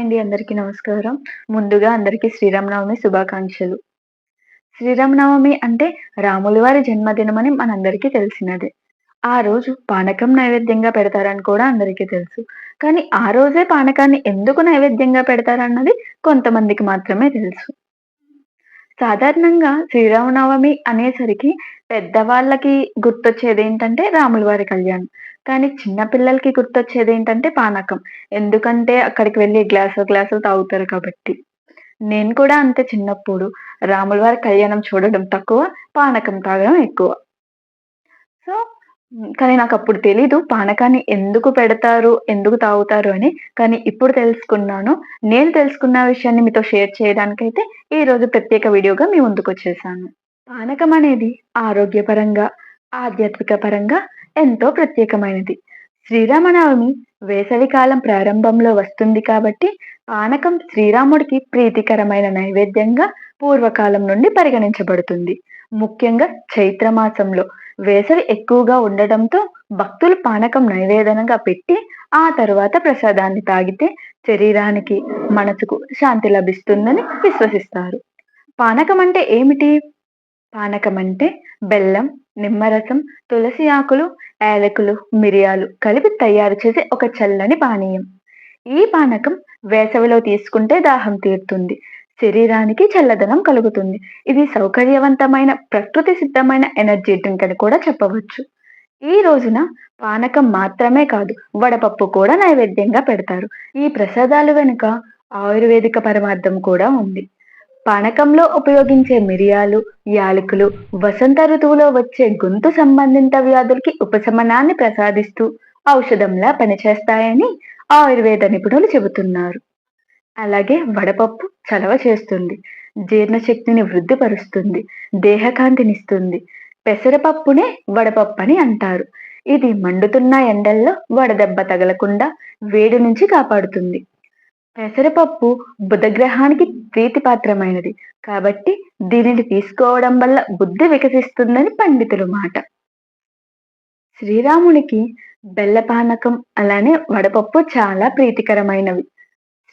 అండి అందరికీ నమస్కారం. ముందుగా అందరికీ శ్రీరామనవమి శుభాకాంక్షలు. శ్రీరామనవమి అంటే రాములవారి వారి జన్మదినమని మనందరికీ తెలిసినదే. ఆ రోజు పానకం నైవేద్యంగా పెడతారని కూడా అందరికీ తెలుసు. కానీ ఆ రోజే పానకాన్ని ఎందుకు నైవేద్యంగా పెడతారన్నది కొంతమందికి మాత్రమే తెలుసు. సాధారణంగా శ్రీరామనవమి అనేసరికి పెద్దవాళ్ళకి గుర్తొచ్చేది ఏంటంటే రాముల వారి కళ్యాణం. కానీ చిన్న పిల్లలకి గుర్తొచ్చేది ఏంటంటే పానకం. ఎందుకంటే అక్కడికి వెళ్ళి గ్లాసు గ్లాసులు తాగుతారు కాబట్టి. నేను కూడా అంతే చిన్నప్పుడు రాముల వారి కళ్యాణం చూడడం తక్కువ పానకం తాగడం ఎక్కువ. సో కానీ నాకు అప్పుడు తెలీదు. పానకాన్ని ఎందుకు పెడతారు? ఎందుకు తాగుతారు అని. కానీ ఇప్పుడు తెలుసుకున్నాను. నేను తెలుసుకున్న విషయాన్ని మీతో షేర్ చేయడానికైతే ఈ రోజు ప్రత్యేక వీడియోగా మీ ముందుకు వచ్చేసాను. పానకం అనేది ఆరోగ్యపరంగా ఆధ్యాత్మిక పరంగా ఎంతో ప్రత్యేకమైనది. శ్రీరామనవమి వేసవికాలం ప్రారంభంలో వస్తుంది కాబట్టి పానకం శ్రీరాముడికి ప్రీతికరమైన నైవేద్యంగా పూర్వకాలం నుండి పరిగణించబడుతుంది. ముఖ్యంగా చైత్రమాసంలో వేసవి ఎక్కువగా ఉండడంతో భక్తులు పానకం నైవేదనంగా పెట్టి ఆ తరువాత ప్రసాదాన్ని తాగితే శరీరానికి మనసుకు శాంతి లభిస్తుందని విశ్వసిస్తారు. పానకం అంటే ఏమిటి? పానకం అంటే బెల్లం నిమ్మరసం తులసి ఆకులు ఏలకులు మిరియాలు కలిపి తయారు చేసే ఒక చల్లని పానీయం. ఈ పానకం వేసవిలో తీసుకుంటే దాహం తీరుతుంది. శరీరానికి చల్లదనం కలుగుతుంది. ఇది సౌకర్యవంతమైన ప్రకృతి సిద్ధమైన ఎనర్జీ డ్రింక్ అని కూడా చెప్పవచ్చు. ఈ రోజున పానకం మాత్రమే కాదు వడపప్పు కూడా నైవేద్యంగా పెడతారు. ఈ ప్రసాదాలు వెనుక ఆయుర్వేదిక పరమార్థం కూడా ఉంది. పానకంలో ఉపయోగించే మిరియాలు యాలకులు వసంత ఋతువులో వచ్చే గొంతు సంబంధిత వ్యాధులకి ఉపశమనాన్ని ప్రసాదిస్తూ ఔషధంలా పనిచేస్తాయని ఆయుర్వేద నిపుణులు చెబుతున్నారు. అలాగే వడపప్పు చలవ చేస్తుంది. జీర్ణశక్తిని వృద్ధిపరుస్తుంది. దేహకాంతినిస్తుంది. పెసరపప్పునే వడపప్పు అని అంటారు. ఇది మండుతున్న ఎండల్లో వడదెబ్బ తగలకుండా వేడి నుంచి కాపాడుతుంది. పెసరపప్పు బుధగ్రహానికి ప్రీతిపాత్రమైనది. కాబట్టి దీనిని తీసుకోవడం వల్ల బుద్ధి వికసిస్తుందని పండితుల మాట. శ్రీరామునికి బెల్లపానకం అలానే వడపప్పు చాలా ప్రీతికరమైనవి.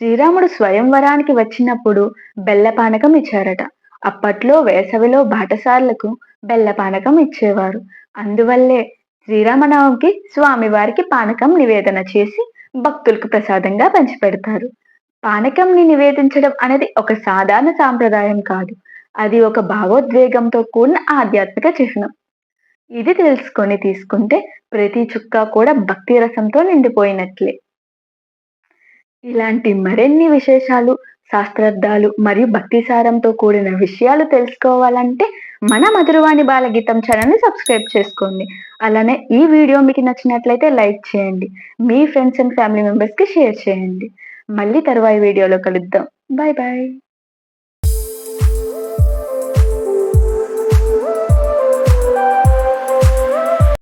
శ్రీరాముడు స్వయంవరానికి వచ్చినప్పుడు బెల్లపానకం ఇచ్చారట. అప్పట్లో వేసవిలో బాటసార్లకు బెల్లపానకం ఇచ్చేవారు. అందువల్లే శ్రీరామనవమికి స్వామివారికి పానకం నివేదన చేసి భక్తులకు ప్రసాదంగా పంచిపెడతారు. పానకంని నివేదించడం అనేది ఒక సాధారణ సాంప్రదాయం కాదు. అది ఒక భావోద్వేగంతో కూడిన ఆధ్యాత్మిక చిహ్నం. ఇది తెలుసుకొని తీసుకుంటే ప్రతి చుక్క కూడా భక్తి రసంతో నిండిపోయినట్లే. ఇలాంటి మరిన్ని విశేషాలు శాస్త్రార్థాలు మరియు భక్తి సారంతో కూడిన విషయాలు తెలుసుకోవాలంటే మన మధురవాణి బాలగీతం ఛానల్ని సబ్స్క్రైబ్ చేసుకోండి. అలానే ఈ వీడియో మీకు నచ్చినట్లయితే లైక్ చేయండి. మీ ఫ్రెండ్స్ అండ్ ఫ్యామిలీ మెంబర్స్కి షేర్ చేయండి. మళ్ళీ తరువాయి వీడియోలో కలుద్దాం. Bye bye.